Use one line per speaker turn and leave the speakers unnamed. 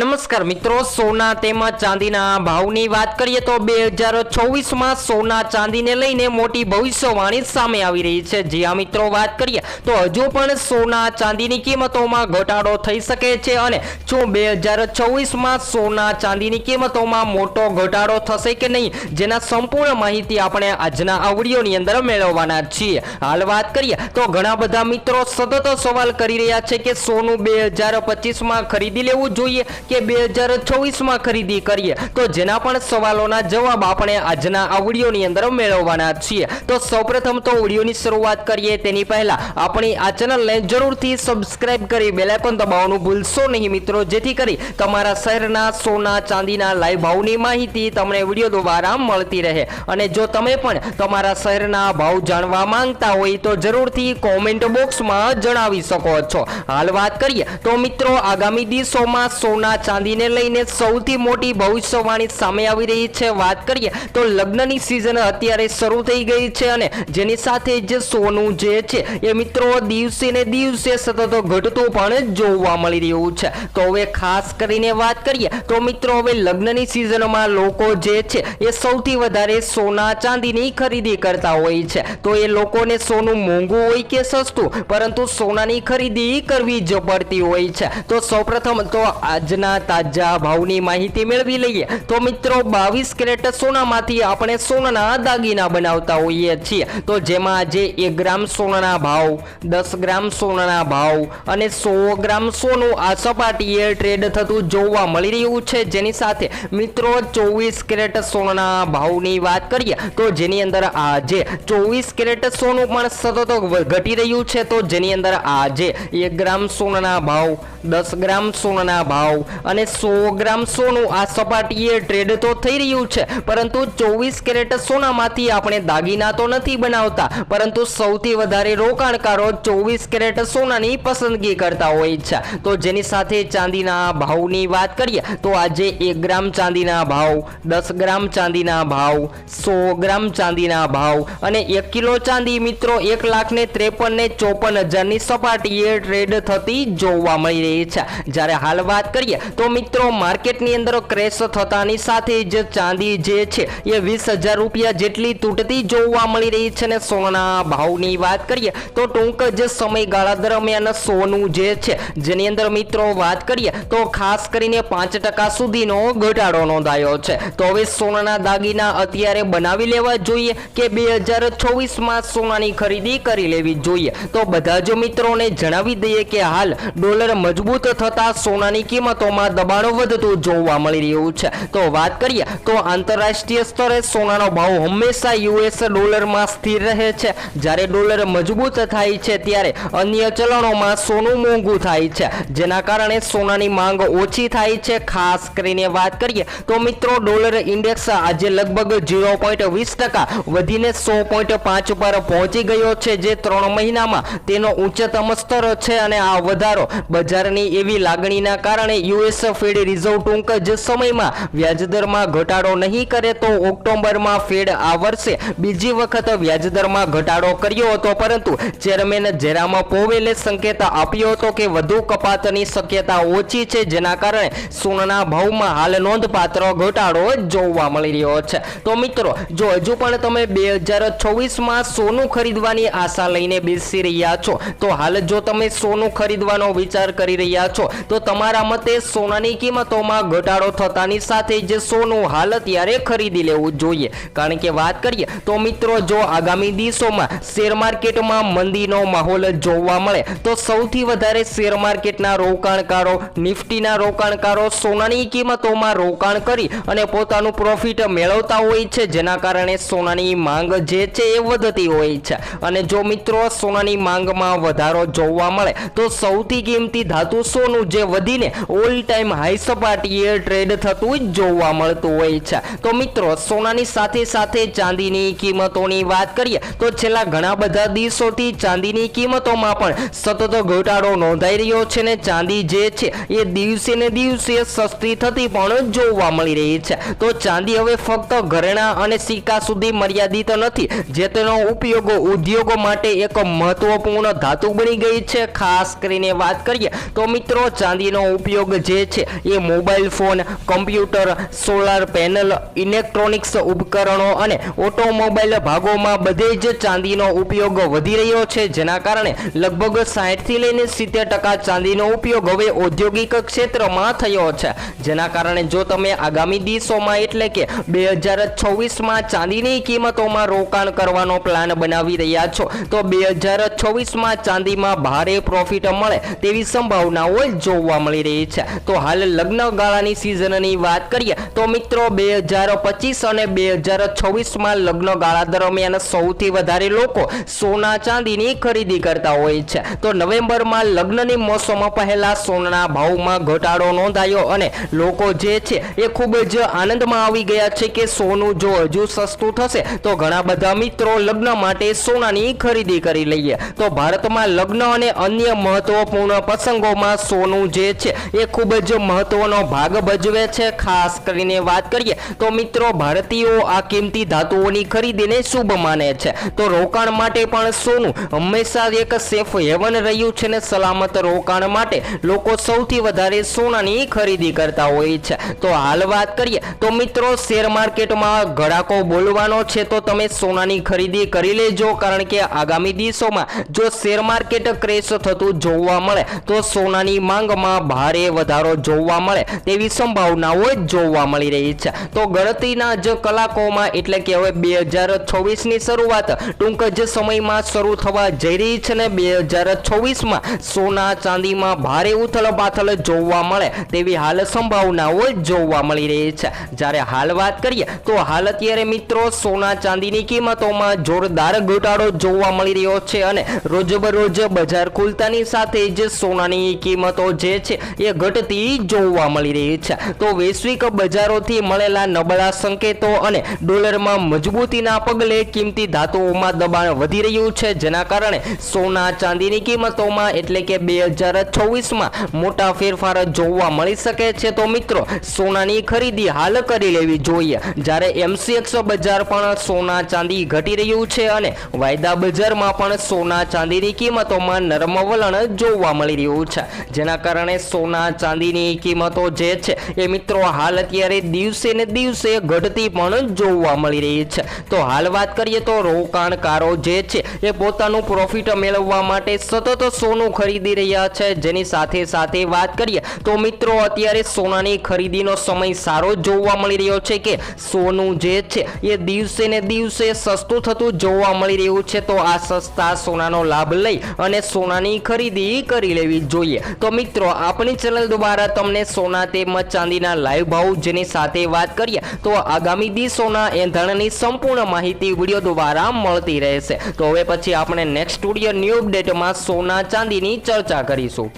નમસ્કાર મિત્રો, સોના તેમજ ચાંદીના ભાવની વાત કરીએ તો બે હજાર ચોવીસમાં સોના ચાંદીને લઈને મોટી ભવિષ્યવાણી સામે આવી રહી છે. જી આ મિત્રો, વાત કરીએ તો હજુ પણ સોના ચાંદીની કિંમતોમાં ઘટાડો થઈ શકે છે અને શું બે હજાર ચોવીસમાં સોના ચાંદીની કિંમતોમાં મોટો ઘટાડો થશે કે નહીં, જેના સંપૂર્ણ માહિતી આપણે આજના આ વિડીયોની અંદર મેળવવાના છીએ. હાલ વાત કરીએ તો ઘણા બધા મિત્રો સતત સવાલ કરી રહ્યા છે કે સોનું બે હજાર પચીસમાં ખરીદી લેવું જોઈએ કે બે હજાર ચોવીસમાં ખરીદી કરીએ, તો જેના પણ સવાલોના જવાબ આપણે આજના આ વિડીયોની અંદર મેળવવાના છીએ. તો સૌપ્રથમ તો વિડીયોની શરૂઆત કરીએ તેની પહેલા આપણી આ ચેનલને જરૂરથી સબસ્ક્રાઇબ કરી બેલાઇકોન દબાવવાનું ભૂલશો નહીં મિત્રો, જેથી કરી તમારા શહેરના સોના ચાંદીના લાઈવ ભાવની માહિતી તમને વીડિયો દ્વારા મળતી રહે. અને જો તમે પણ તમારા શહેરના ભાવ જાણવા માંગતા હોય તો જરૂરથી કોમેન્ટ બોક્સમાં જણાવી શકો છો. હાલ વાત કરીએ તો મિત્રો, આગામી દિવસોમાં સોના ચાંદીને લઈને સૌથી મોટી ભવિષ્યવાણી સામે આવી રહી છે. વાત કરીએ તો લગ્નની સિઝન અત્યારે શરૂ થઈ ગઈ છે અને જેની સાથે જે સોનું જે છે એ મિત્રો દિવસે ને દિવસે સતત ઘટતું પણ જોવા મળી રહ્યું છે. તો હવે ખાસ કરીને વાત કરીએ તો મિત્રો હવે લગ્નની સિઝનમાં લોકો જે છે એ સૌથી વધારે સોના ચાંદીની ખરીદી કરતા હોય છે. તો એ લોકોને સોનું મોંઘું હોય કે સસ્તું, પરંતુ સોનાની ખરીદી કરવી જ પડતી હોય છે. તો સૌપ્રથમ તો આજના તાજા ભાવની માહિતી મેળવી લઈએ. તો મિત્રો, બાવીસ કેરેટ સોનામાંથી આપણે સોનાના દાગીના બનાવતા હોઈએ છીએ. તો જેમાં આજે એક ગ્રામ સોનાના ભાવ, દસ ગ્રામ સોનાના ભાવ અને સો ગ્રામ સોનું આ સપાટીએ ટ્રેડ થતું જોવા મળી રહ્યું છે. જેની સાથે મિત્રો, ચોવીસ કેરેટ સોનાના ભાવની વાત કરીએ, તો જેની અંદર આજે ચોવીસ કેરેટ સોનું પણ સતત ઘટી રહ્યું છે. તો જેની અંદર આજે એક ગ્રામ સોનાના ભાવ, દસ ગ્રામ સોનાના ભાવ અને સો ગ્રામ સોનું આ સપાટીએ ટ્રેડ તો થઈ રહ્યું છે, પરંતુ ચોવીસ કેરેટ સોનામાંથી આપણે દાગીના તો નથી બનાવતા, પરંતુ સૌથી વધારે રોકાણકારો ચોવીસ કેરેટ સોનાની પસંદગી કરતા હોય છે. તો જેની સાથે ચાંદીના ભાવની વાત કરીએ, તો આજે એક ગ્રામ ચાંદીના ભાવ, દસ ગ્રામ ચાંદીના ભાવ, સો ગ્રામ ચાંદીના ભાવ અને એક કિલો ચાંદી મિત્રો એક લાખ ને ત્રેપન ને ચોપન હજારની સપાટીએ ટ્રેડ થતી જોવા મળી રહી છે. જ્યારે હાલ વાત કરીએ તો મિત્રો, માર્કેટની અંદર ક્રેશ થતાની સાથે જ ચાંદી જે છે, એ વીસ હજાર રૂપિયા જેટલી તૂટતી જોવા મળી રહી છે. ને સોનાના ભાવની વાત કરીએ, તો ટૂંક જ સમયગાળા દરમિયાન સોનું જે છે, જેની અંદર મિત્રો વાત કરીએ, તો ખાસ કરીને પાંચ ટકા સુધીનો ઘટાડો નોંધાયો છે. તો હવે સોનાના દાગીના અત્યારે બનાવી લેવા જોઈએ કે બે હજાર ચોવીસમાં સોનાની ખરીદી કરી લેવી જોઈએ. તો બધા જ મિત્રોને જણાવી દઈએ કે હાલ ડોલર મજબૂત થતા સોનાની કિંમતોમાં દબાણો વધતું જોવા મળી રહ્યું છે. તો વાત કરીએ, તો આંતરરાષ્ટ્રીય સ્તરે સોનાનો ભાવ હંમેશા યુએસ ડોલરમાં સ્થિર રહે છે. જ્યારે ડોલર મજબૂત થાય છે, ત્યારે અન્ય ચલણોમાં સોનું મોંઘું થાય છે. જેના કારણે સોનાની માંગ ઓછી થાય છે. ખાસ કરીને વાત કરીએ, તો મિત્રો, ડોલર ઇન્ડેક્સ આજે લગભગ ઝીરો પોઈન્ટ વીસ ટકા વધીને સો પોઈન્ટ પાંચ પર પહોંચી ગયો છે, જે ત્રણ મહિનામાં તેનો ઉચ્ચતમ સ્તર છે અને આ વધારો બજારની એવી લાગણીના કારણે યુએસ ફેડ રિઝર્વ ટૂંક જ સમયમાં વ્યાજદરમાં ઘટાડો નહીં કરે તો ઓક્ટોબરમાં ફેડ આ વર્ષે બીજી વખત વ્યાજદરમાં ઘટાડો કર્યો હતો, પરંતુ ચેરમેન જેરામ પોવેલે સંકેત આપ્યો હતો કે વધુ કપાતની શક્યતા ઓછી છે, જેના કારણે સોનાના ભાવમાં હાલ નોંધપાત્ર ઘટાડો જોવા મળી રહ્યો છે. તો મિત્રો, જો હજુ પણ તમે બે હજાર ચોવીસમાં સોનું ખરીદવાની આશા લઈને બેસી રહ્યા છો, તો હાલ જો તમે સોનું ખરીદવાનો વિચાર કરી રહ્યા છો, તો તમારા મતે સોનાની કિંમતોમાં ઘટાડો થતાની સાથે જ સોનું હાલ અત્યારે ખરીદી લેવું જોઈએ. કારણ કે વાત કરીએ તો મિત્રો, જો આગામી દિવસોમાં શેર માર્કેટમાં મંદીનો માહોલ જોવા મળે, તો સૌથી વધારે શેર માર્કેટના રોકાણકારો, નિફ્ટીના રોકાણકારો સોનાની કિંમતોમાં રોકાણ કરી અને પોતાનું પ્રોફિટ મેળવતા હોય છે. જેના કારણે સોનાની માંગ જે છે એ વધતી હોય છે. અને જો મિત્રો, સોનાની માંગમાં વધારો જોવા મળે, તો સૌથી કિંમતી ધાતુ સોનું જે વધીને ઓલ ટાઈમ હાઈ સપાટીએ ટ્રેડ થતું જોવા મળતું હોય છે. તો મિત્રો, સોનાની સાથે સાથે ચાંદીની કિંમતોની વાત કરીએ, તો છેલ્લા ઘણા બધા દિવસોથી ચાંદીની કિંમતોમાં પણ સતત ઘટાડો નોંધાઈ રહ્યો છે ને ચાંદી જે છે, એ દિવસે ને દિવસે સસ્તી થતી પણ જોવા મળી રહી છે. તો ચાંદી હવે ફક્ત ઘરેણા અને સિક્કા સુધી મર્યાદિત નથી, જે તેનો ઉપયોગ ઉદ્યોગો માટે એક મહત્વપૂર્ણ ધાતુ બની ગઈ છે. ખાસ કરીને વાત કરીએ, તો મિત્રો, ચાંદીનો ઉપયોગ જે છે એ mobile phone, computer, solar panel, electronics ઉપકરણો અને ઓટોમોબાઈલ ભાગોમાં બધે જ ચાંદીનો ઉપયોગ વધી રહ્યો છે. જેના કારણે લગભગ સાઠથી લઈને સિત્તેર ટકા ચાંદીનો ઉપયોગ હવે ઔદ્યોગિક ક્ષેત્રમાં થયો છે. જેના કારણે જો તમે આગામી દિવસોમાં એટલે કે બે હજાર છવ્વીસમાં ચાંદીની કિંમતોમાં રોકાણ કરવાનો પ્લાન બનાવી રહ્યા છો, તો બે હજાર છવ્વીસમાં ચાંદીમાં ભારે પ્રોફિટ મળે તેવી સંભાવનાઓ જોવા મળી રહી છે. તો હાલ લગ્ન ગાળાની સિઝનની વાત કરીએ તો મિત્રો બે હજાર પચીસ અને બે હજાર છવ્વીસમાં લગ્ન ગાળા દરમિયાન સૌથી વધારે લોકો સોના ચાંદીની ખરીદી કરતા હોય છે. તો નવેમ્બરમાં લગ્નની મોસમ પહેલાં સોનાના ભાવમાં ઘટાડો નોંધાયો અને લોકો જે છે એ ખૂબ જ આનંદમાં આવી ગયા છે કે સોનું જો હજુ સસ્તું થશે તો ઘણા બધા મિત્રો લગ્ન માટે સોનાની ખરીદી કરી લઈએ. તો ભારતમાં લગ્ન અને અન્ય મહત્વપૂર્ણ પ્રસંગોમાં સોનું જે છે એ ખૂબ જ મહત્વનો ભાગ ભજવે છે. ખાસ કરીને વાત કરીએ તો મિત્રો, ભારતીયો આ કિંમતી ધાતુઓની ખરીદીને શુભ માને છે. તો રોકાણ માટે પણ સોનું હંમેશા એક સેફ હેવન રહ્યું છે ને સલામત રોકાણ માટે લોકો સૌથી વધારે સોનાની ખરીદી કરતા હોય છે. તો હાલ વાત કરીએ તો મિત્રો, શેર માર્કેટમાં ઘડાકો બોલવાનો છે તો તમે સોનાની ખરીદી કરી લેજો. કારણ કે આગામી દિવસોમાં જો શેર માર્કેટ ક્રેશ થતું જોવા મળે તો સોનાની માંગમાં ભારે વધારો જોવા મળે તેવી સંભાવનાઓ જોવા મળી રહી છે. તો ગણતરીના જ કલાકોમાં એટલે કે હવે બે હજાર છવ્વીસની શરૂઆત ટૂંક જ સમયમાં શરૂ થવા જઈ રહી છે ને બે હજાર છવ્વીસમાં સોના ચાંદીમાં ભારે ઉથલ પાથલ જોવા મળે તેવી હાલ સંભાવનાઓ જોવા મળી રહી છે. જ્યારે હાલ વાત કરીએ તો હાલ અત્યારે મિત્રો સોના ચાંદીની કિંમતોમાં જોરદાર ઘટાડો જોવા મળી રહ્યો છે અને રોજબરોજ બજાર ખુલતાની સાથે જ સોનાની કિંમતો જે છે એ ઘટતી જોવા મળી રહી છે. તો વૈશ્વિક બજારોથી મળેલા નબળા સંકેતો અને ડોલરમાં મજબૂતીના પગલે કિંમતી ધાતુઓમાં દબાણ વધી રહ્યું છે. જેના કારણે સોના ચાંદીની કિંમતોમાં એટલે કે બે હજાર છવ્વીસમાં મોટા ફેરફાર જોવા મળી શકે છે. તો મિત્રો, સોનાની ખરીદી હાલ કરી લેવી જોઈએ. જ્યારે એમસીએક્સ બજાર પણ સોના ચાંદી ઘટી રહ્યું છે અને વાયદા બજારમાં પણ સોના ચાંદીની કિંમતોમાં નરમ વલણ જોવા મળી રહ્યું છે. જેના કારણે સોના ચાંદીની કિંમતો જે છે એ મિત્રો હાલ અત્યારે દિવસે ને દિવસે ઘટતી પણ જોવા મળી રહી છે. તો હાલ વાત કરીએ તો રોકાણકારો જે છે એ પોતાનું પ્રોફિટ મેળવવા માટે સતત સોનું ખરીદી રહ્યા છે. જેની સાથે સાથે વાત કરીએ તો મિત્રો અત્યારે સોનાની ખરીદીનો સમય સારો જોવા મળી રહ્યો છે કે સોનું જે છે એ દિવસે ને દિવસે સસ્તું થતું જોવા મળી રહ્યું છે. તો આ સસ્તા સોનાનો લાભ લઈ અને સોનાની ખરીદી કરી લેવી જોઈએ. તો મિત્રો, આપણી ચેનલ દ્વારા તમને સોના તેમજ ચાંદીના લાઈવ ભાવ જેની સાથે વાત કરીએ, તો આગામી દિવસોના એંધણની સંપૂર્ણ માહિતી વીડિયો દ્વારા મળતી રહેશે. તો હવે પછી આપણે નેક્સ્ટ સ્ટુડિયો ન્યૂ અપડેટમાં સોના ચાંદીની ચર્ચા કરીશું.